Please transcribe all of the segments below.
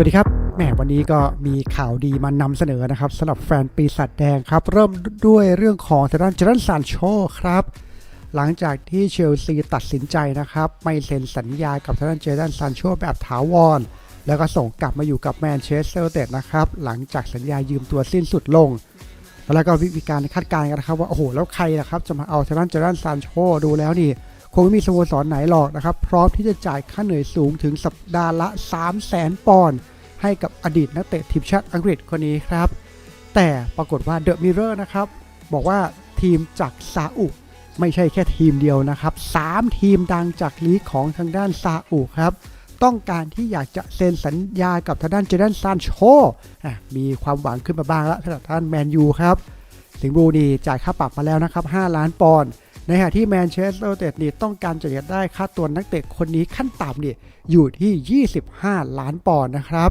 วัสดีครับแหมวันนี้ก็มีข่าวดีมานำเสนอนะครับสำหรับแฟนปีศาจแดงครับ เริ่มด้วยเรื่องของทางด้านเจรันซานโชครับ หลังจากที่เชลซีตัดสินใจนะครับ ไม่เซ็นสัญญากับทางด้านเจรันซานโชแบบถาวร แล้วก็ส่งกลับมาอยู่กับแมนเชสเตอร์เต็ดนะครับ หลังจากสัญญายืมตัวสิ้นสุดลง แล้วก็วิธีการคาดการณ์กันนะครับว่าโอ้โหแล้วใครนะครับจะมาเอาทางด้านเจรันซานโชดูแล้วนี่ คงไม่มีสโมสรไหนหรอกนะครับ พร้อมที่จะจ่ายค่าเหนื่อยสูงถึงสัปดาห์ละ 3 0 0แสนปอนด์ให้กับอดีตนักเตะทีมชาติอังกฤษคนนี้ครับ แต่ปรากฏว่าเดอะมิเรอร์นะครับ บอกว่าทีมจากซาอุไม่ใช่แค่ทีมเดียวนะครับ 3 ทีมดังจากลีกของทางด้านซาอุครับต้องการที่อยากจะเซ็นสัญญากับทางด้านเจดันซานโช่มีความหวังขึ้นมาบ้างแล้วสำหรับท่านแมนยูครับ สิงห์บูนีจ่ายค่าปรับมาแล้วนะครับ 5 ล้านปอนด์ ในขณะที่แมนเชสเตอร์ยูไนเต็ดนี่ต้องการจะอยกได้ค่าตัวนักเตะคนนี้ขั้นต่ำเนี่ยอยู่ที่ 25 ล้านปอนด์นะครับ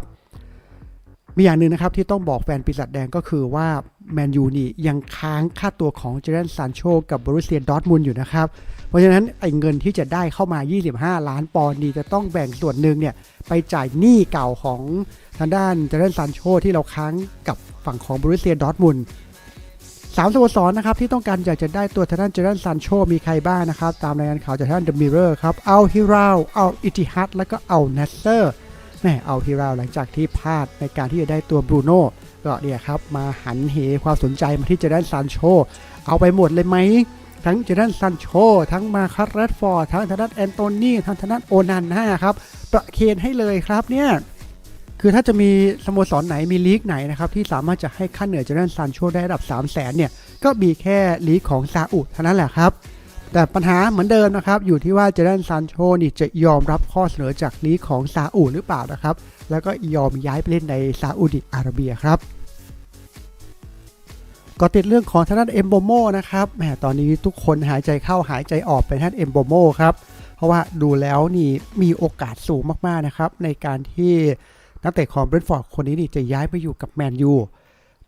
มีอย่างหนึ่งนะครับ ที่ต้องบอกแฟนปีศาจแดงก็คือว่าแมนยูนี่ยังค้างค่าตัวของเจเรนซานโชกับบรูเซียดอร์ทมุนอยู่นะครับ เพราะฉะนั้นไอ้เงินที่จะได้เข้ามา 25 ล้านปอนด์นี่จะต้องแบ่งส่วนหนึ่งเนี่ยไปจ่ายหนี้เก่าของทางด้านเจเรนซานโชที่เราค้างกับฝั่งของบรูเซียดอร์ทมุน สามสโมสรนะครับที่ต้องการอยากจะได้ตัวทางด้านเจรันซันโชมีใครบ้างนะครับ ตามรายงานข่าวจากทางด้านเดอะมิเรอร์ครับเอาฮิราวเอาอิติฮัดแล้วก็เอาเนสเซอร์แม่เอาฮิราวหลังจากที่พลาดในการที่จะได้ตัวบรูโน่ก็เนี่ยครับมาหันเหความสนใจมาที่เจรันซันโชเอาไปหมดเลยไหมทั้งเจรันซันโชทั้งมาคัสแรดฟอร์ทั้งทางด้านแอนโตนีทั้งทางด้านโอนันน่าครับประเคนให้เลยครับเนี่ย คือถ้าจะมีสโมสรไหนมีลีกไหนนะครับที่สามารถจะให้ค่าเหนื่อยเจเรนซานโชได้ระดับ 3 0 0แสนเนี่ยก็มีแค่ลีกของซาอุเท่านั้นแหละครับ แต่ปัญหาเหมือนเดิมนะครับอยู่ที่ว่าเจเรนซานโชนี่จะยอมรับข้อเสนอจากลีกของซาอุหรือเปล่านะครับ แล้วก็ยอมย้ายไปเล่นในซาอุดิอาระเบียครับก็ติดเรื่องของทางด้านเอมโบโมนะครับแหมตอนนี้ทุกคนหายใจเข้าหายใจออกไปทางด้านเอมโบโมครับ เพราะว่าดูแล้วนี่มีโอกาสสูงมากๆนะครับในการที่ นักเตะของเบรนท์ฟอร์ดคนนี้นี่จะย้ายไปอยู่กับแมนยู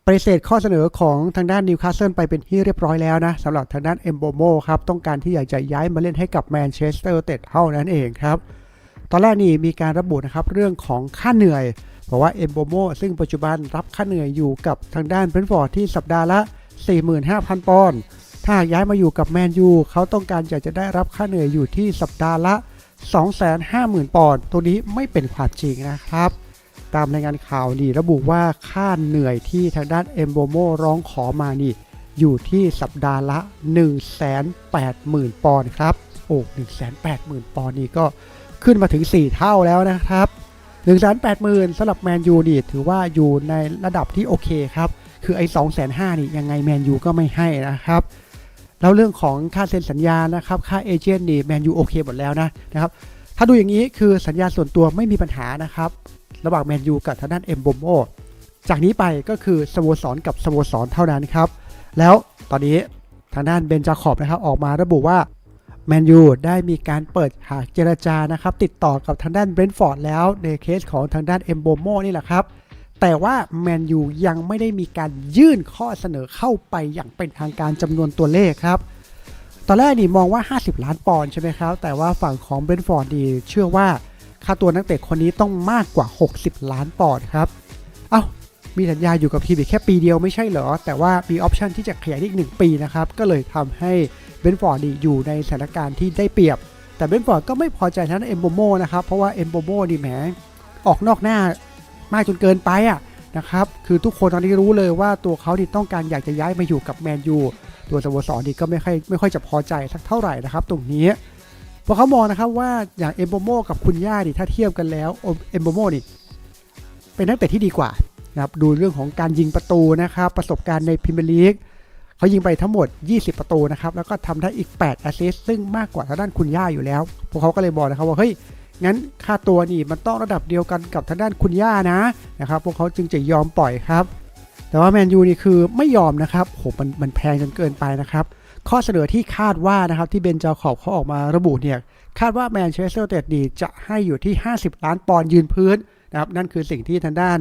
ปฏิเสธข้อเสนอของทางด้านนิวคาสเซิลไปเป็นที่เรียบร้อยแล้วนะสำหรับทางด้านเอมโบโมครับต้องการที่อยากจะย้ายมาเล่นให้กับแมนเชสเตอร์เต็ดเท่านั้นเองครับตอนแรกนี่มีการระบุนะครับเรื่องของค่าเหนื่อยเพราะว่าเอมโบโมซึ่งปัจจุบันรับค่าเหนื่อยอยู่กับทางด้านเบรนท์ฟอร์ดที่สัปดาห์ละ 45,000 ปอนด์ถ้าย้ายมาอยู่กับแมนยูเขาต้องการอยากจะได้รับค่าเหนื่อยอยู่ที่สัปดาห์ละ 250,000 ปอนด์ตัวนี้ไม่เป็นความจริงนะครับ ตามรายงานข่าวนี่ระบุว่าค่าเหนื่อยที่ทางด้านเอมโบโมร้องขอมานี่อยู่ที่สัปดาห์ละ 180,000 ปอนด์ครับ โอ้180,000 ปอนด์นี่ก็ขึ้นมาถึง 4 เท่าแล้วนะครับ180,000สำหรับแมนยูนี่ถือว่าอยู่ในระดับที่โอเคครับ คือไอ้2 5 0 0 0นี่ยังไงแมนยูก็ไม่ให้นะครับแล้วเรื่องของค่าเซ็นสัญญานะครับค่าเอเจนต์นี่แมนยูโอเคหมดแล้วนะนะครับถ้าดูอย่างนี้คือสัญญาส่วนตัวไม่มีปัญหานะครับ ระหว่างแมนยูกับทางด้านเอ็มโบโมจากนี้ไปก็คือสโมสรกับสโมสรเท่านั้นครับ แล้วตอนนี้ทางด้านเบนจาขอบนะครับออกมาระบุว่าแมนยูได้มีการเปิดหากเจรจานะครับ ติดต่อกับทางด้านเบรนท์ฟอร์ดแล้วในเคสของทางด้านเอ็มโบโมนี่แหละครับ แต่ว่าแมนยูยังไม่ได้มีการยื่นข้อเสนอเข้าไปอย่างเป็นทางการจำนวนตัวเลขครับตอนแรกนี่มองว่า 50 ล้านปอนด์ใช่ไหมครับ แต่ว่าฝั่งของเบรนท์ฟอร์ดดีเชื่อว่า ค่าตัวนักเตะคนนี้ต้องมากกว่า 60 ล้านปอนด์ครับ เอ้า มีสัญญาอยู่กับทีมอีกแค่ปีเดียวไม่ใช่เหรอ แต่ว่ามีออปชันที่จะขยายอีก 1 ปีนะครับ ก็เลยทำให้เบนฟอร์ดีอยู่ในสถานการณ์ที่ได้เปรียบ แต่เบนฟอร์ดก็ไม่พอใจทั้งเอมโบโมนะครับ เพราะว่าเอมโบโมนี่แหมออกนอกหน้ามากจนเกินไปอะนะครับ คือทุกคนตอนนี้รู้เลยว่าตัวเขาที่ต้องการอยากจะย้ายมาอยู่กับแมนยู ตัวสโมสรนี่ก็ไม่ค่อยไม่ค่อยจะพอใจสักเท่าไหร่นะครับ ตรงนี้ ราะเขามองนะครับว่าอย่างเอมโบโมกับคุณย่าดิถ้าเทียบกันแล้วเอมโบโมนี่เป็นนักเตะที่ดีกว่านะครับดูเรื่องของการยิงประตูนะครับประสบการณ์ในพรีเมียร์ลีกเขายิงไปทั้งหมด 20 ประตูนะครับแล้วก็ทำได้อีก 8 แอสซิสต์ซึ่งมากกว่าทางด้านคุณย่าอยู่แล้ว พวกเขาก็เลยบอกนะครับว่าเฮ้ยงั้นค่าตัวนี่มันต้องระดับเดียวกันกับทางด้านคุณย่านะนะครับพวกเขาจึงจะยอมปล่อยครับ แต่ว่าแมนยูนี่คือไม่ยอมนะครับโหมันมันแพงจนเกินไปนะครับ ข้อเสนอที่คาดว่านะครับที่เบนจาขอบเขาออกมาระบุเนี่ยคาดว่าแมนเชสเตอร์ยูไนเต็ดดีจะให้อยู่ที่ 50 ล้านปอนด์ยืนพื้นนะครับนั่นคือสิ่งที่ทางด้าน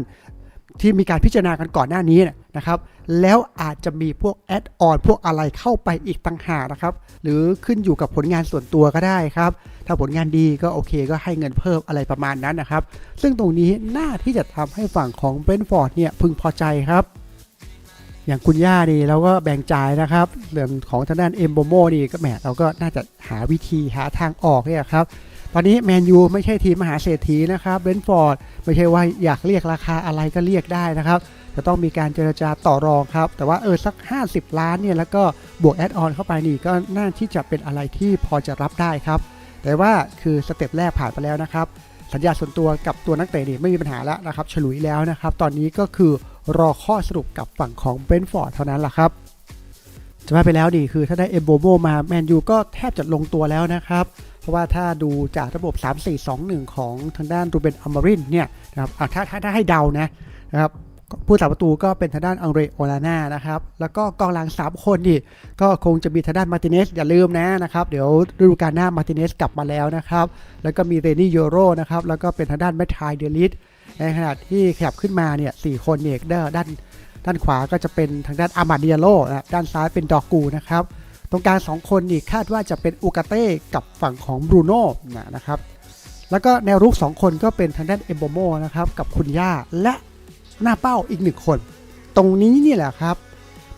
ที่มีการพิจารณากันก่อนหน้านี้นะครับ แล้วอาจจะมีพวกแอดออนพวกอะไรเข้าไปอีกต่างหากนะครับ หรือขึ้นอยู่กับผลงานส่วนตัวก็ได้ครับ ถ้าผลงานดีก็โอเคก็ให้เงินเพิ่มอะไรประมาณนั้นนะครับ ซึ่งตรงนี้น่าที่จะทำให้ฝั่งของเบรนฟอร์ดเนี่ยพึงพอใจครับ อย่างคุณย่านี่เราก็แบ่งจ่ายนะครับเรื่องของทางด้านเอมโบโมนี่ก็แหมเราก็น่าจะหาวิธีหาทางออกเนี่ยครับตอนนี้แมนยูไม่ใช่ทีมมหาเศรษฐีนะครับเบนท์ฟอร์ดไม่ใช่ว่าอยากเรียกราคาอะไรก็เรียกได้นะครับ จะต้องมีการเจรจาต่อรองครับ แต่ว่าเออสัก 50 ล้านเนี่ยแล้วก็บวกแอดออนเข้าไปนี่ก็น่าที่จะเป็นอะไรที่พอจะรับได้ครับ แต่ว่าคือสเต็ปแรกผ่านไปแล้วนะครับ สัญญาส่วนตัวกับตัวนักเตะนี่ไม่มีปัญหาแล้วนะครับ ฉลุยแล้วนะครับ ตอนนี้ก็คือ รอข้อสรุปกับฝั่งของเบนฟอร์ดเท่านั้นแหละครับ จะว่าไปแล้วดีคือถ้าได้เอมโบโมมาแมนยูก็แทบจะลงตัวแล้วนะครับ เพราะว่าถ้าดูจากระบบ 3-4-2-1 ของทางด้านรูเบนอมารินเนี่ยนะครับถ้าถ้าถ้าให้เดานะนะครับผู้สาประตูก็เป็นทางด้านอังเรโอลาน่านะครับ แล้วก็กองหลัง 3 คนนี่ก็คงจะมีทางด้านมาติเนสอย่าลืมนะนะครับ เดี๋ยวฤดูกาลหน้ามาติเนสกลับมาแล้วนะครับ แล้วก็มีเรนี่โยโรนะครับ แล้วก็เป็นทางด้านแมทไทเดลิส ในขณะที่ขยับขึ้นมาเนี่ยสคนเนี่ยด้านด้าน ด้านขวาก็จะเป็นทางด้านอามาเดียโลนะด้านซ้ายเป็นดอกกูนะครับ ตรงกลาง2คนนี่คาดว่าจะเป็นอูกาเต้กับฝั่งของบรูโน่นะครับ แล้วก็แนวรุก 2 คนก็เป็นทางด้านเอมโบโมนะครับกับคุณย่าและหน้าเป้าอีกหนึ่งคน ตรงนี้นี่แหละครับ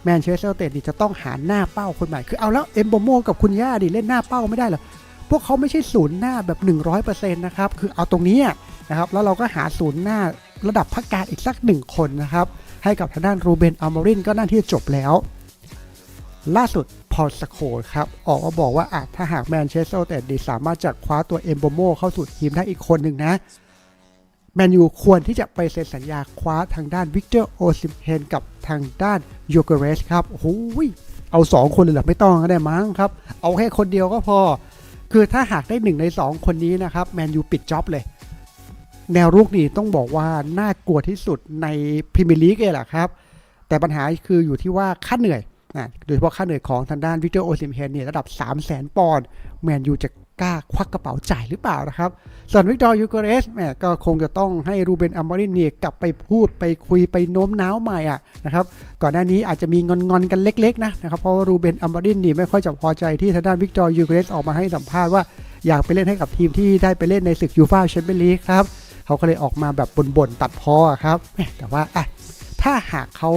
แมนเชสเตอร์เตดนี่จะต้องหาหน้าเป้าคนใหม่ คือเอาแล้วเอมโบโมกับคุณย่าดิเล่นหน้าเป้าไม่ได้หรอ พวกเขาไม่ใช่ศูนย์หน้าแบบ 100%นะครับ คือเอาตรงนี้ นะครับแล้วเราก็หาศูนย์หน้าระดับพักการอีกสักหนึ่งคนนะครับ ให้กับทางด้านรูเบนอัลมารินก็น่าที่จะจบแล้ว ล่าสุดพอลสโคครับ ออกมาบอกว่าอาจถ้าหากแมนเชสเตอร์แต่ดีสามารถจะคว้าตัวเอมโบโมเข้าสู่ทีมได้อีกคนหนึ่งนะแมนยูควรที่จะไปเซ็นสัญญาคว้าทางด้านวิกเตอร์โอซิมเพนกับทางด้านโยเกเรสครับโอ้โหเอา 2 คนเลยหรือไม่ต้องก็ได้มั้งครับ เอาแค่คนเดียวก็พอ คือถ้าหากได้หนึ่งใน 2 คนนี้นะครับแมนยูปิดจ็อบเลย แนวรุกนี่ต้องบอกว่าน่ากลัวที่สุดในพรีเมียร์ลีกเลยแหละครับ แต่ปัญหาคืออยู่ที่ว่าค่าเหนื่อยนะโดยเฉพาะค่าเหนื่อยของทางด้านวิกเตอร์โอซิมเฮนเนี่ยระดับ 3 0 0 0 0 0ปอนด์แมนยูจะกล้าควักกระเป๋าจ่ายหรือเปล่านะครับส่วนวิกตอร์ยูเกเรสแหมก็คงจะต้องให้รูเบนอัมบารินเนี่ยกลับไปพูดไปคุยไปโน้มน้าวใหม่อะนะครับก่อนหน้านี้อาจจะมีงอนๆกันเล็กๆนะนะครับเพราะว่ารูเบนอัมบารินนี่ไม่ค่อยจะพอใจที่ทางด้านวิกตอร์ยูเกเรสออกมาให้สัมภาษณ์ว่าอยากไปเล่นให้กับทีมที่ได้ไปเล่นในศึกยูฟ่าแชมเปี้ยนลีกครับ เขาก็เลยออกมาแบบบ่นๆตัดพ้อครับ แต่ว่าอะถ้าหากเขา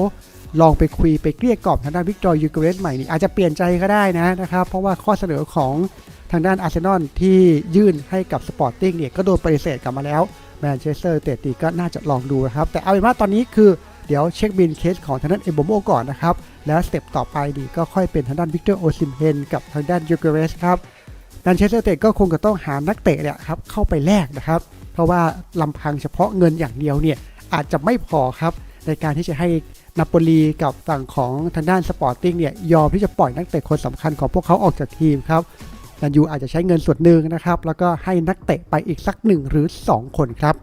ลองไปคุยไปเกลี้ยกล่อมทางด้านวิกตอร์ยูเกเรสใหม่นี่อาจจะเปลี่ยนใจก็ได้นะนะครับ เพราะว่าข้อเสนอของทางด้านอาร์เซนอลที่ยื่นให้กับสปอร์ติ้งเนี่ยก็โดนปฏิเสธกลับมาแล้วแมนเชสเตอร์เตตีก็น่าจะลองดูนะครับ แต่เอาเป็นว่าตอนนี้คือเดี๋ยวเช็คบินเคสของทางด้านเอโบโมก่อนนะครับ แล้วสเต็ปต่อไปดีก็ค่อยเป็นทางด้านวิกเตอร์โอซิมเฮนกับทางด้านยูเกเรสครับแมนเชสเตอร์เตก็คงจะต้องหานักเตะเนี่ยครับเข้าไปแลกนะครับ เพราะว่าลำพังเฉพาะเงินอย่างเดียวเนี่ยอาจจะไม่พอครับในการที่จะให้นาโปลีกับฝั่งของทางด้านสปอร์ติ้งเนี่ยยอมที่จะปล่อยนักเตะคนสำคัญของพวกเขาออกจากทีมครับแมนยูอาจจะใช้เงินส่วนหนึ่งนะครับ แล้วก็ให้นักเตะไปอีกสักหนึ่งหรือ 2 คนครับ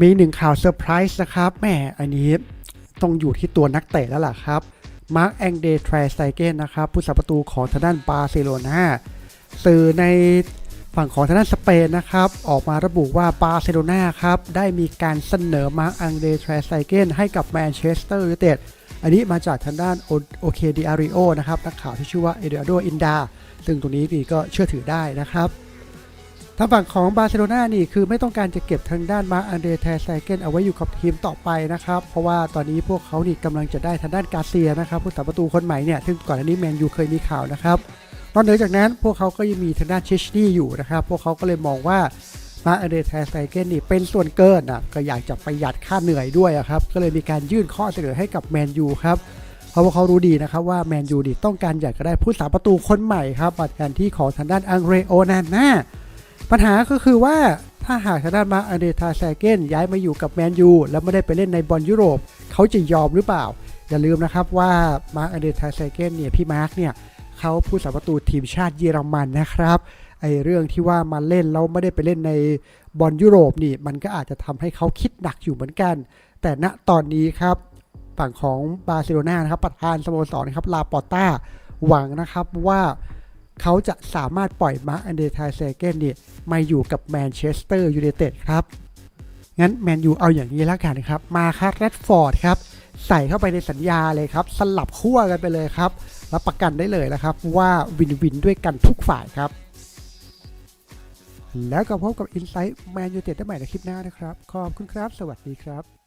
มีหนึ่งข่าวเซอร์ไพรส์นะครับแหม่อันนี้ต้องอยู่ที่ตัวนักเตะแล้วล่ะครับมาร์คแองเดย์ทรสไตเกนนะครับผู้สัประตูของทางด้านบาร์เซโลนาสื่อใน ฝั่งของทางด้านสเปนนะครับ ออกมาระบุว่าบาร์เซโลนาครับ ได้มีการเสนอมาร์คอังเดรทรไซเกนให้กับแมนเชสเตอร์ยูไนเต็ดอันนี้มาจากทางด้านโอเคดิอาริโอนะครับนักข่าวที่ชื่อว่าเอเดโดอินดาซึ่งตรงนี้นี่ก็เชื่อถือได้นะครับทางฝั่งของบาร์เซโลนานี่คือไม่ต้องการจะเก็บทางด้านมาร์คอังเดทรไซเกนเอาไว้อยู่กับทีมต่อไปนะครับ เพราะว่าตอนนี้พวกเขานี่กำลังจะได้ทางด้านกาเซียนะครับผู้สาประตูคนใหม่เนี่ยซึ่งก่อนหน้านี้แมนยูเคยมีข่าวนะครับ อกเหนือจากนั้นพวกเขาก็ยังมีทางด้านเชชนี่อยู่นะครับ พวกเขาก็เลยมองว่ามาอเดทไซเกนนี่เป็นส่วนเกินนะก็อยากจะประหยัดค่าเหนื่อยด้วยครับ ก็เลยมีการยื่นข้อเสนอให้กับแมนยูครับเพราะว่าเขารู้ดีนะครับว่าแมนยูดีต้องการอยากจะได้ผู้สาประตูคนใหม่ครับแทนที่ของทางด้านอังเรโอนาน่าปัญหาก็คือว่าถ้าหากทางด้านมาอเดทไซเกนย้ายมาอยู่กับแมนยูแล้วไม่ได้ไปเล่นในบอลยุโรป เขาจะยอมหรือเปล่า อย่าลืมนะครับว่ามาร์คอเดทไซเกนเนี่ยพี่มาร์คเนี่ย เขาผู้สาประตูทีมชาติเยอรมันนะครับไอเรื่องที่ว่ามาเล่นแล้วไม่ได้ไปเล่นในบอลยุโรปนี่มันก็อาจจะทำให้เขาคิดหนักอยู่เหมือนกัน แต่ณตอนนี้ครับฝั่งของบาร์เซโลนานะครับประธานสโมสรนะครับลาปอต้าหวังนะครับว่าเขาจะสามารถปล่อยมาร์อันเดรทายเซเกนนี่มาอยู่กับแมนเชสเตอร์ยูไนเต็ดครับ งั้นแมนยูเอาอย่างนี้แล้วกันครับ มาคัสแรดฟอร์ดครับ ใส่เข้าไปในสัญญาเลยครับ สลับขั้วกันไปเลยครับ รับประกันได้เลยนะครับว่าวินวินด้วยกันทุกฝ่ายครับ แล้วก็พบกับ Insight Man United ได้ใหม่ในคลิปหน้านะครับ ขอบคุณครับ สวัสดีครับ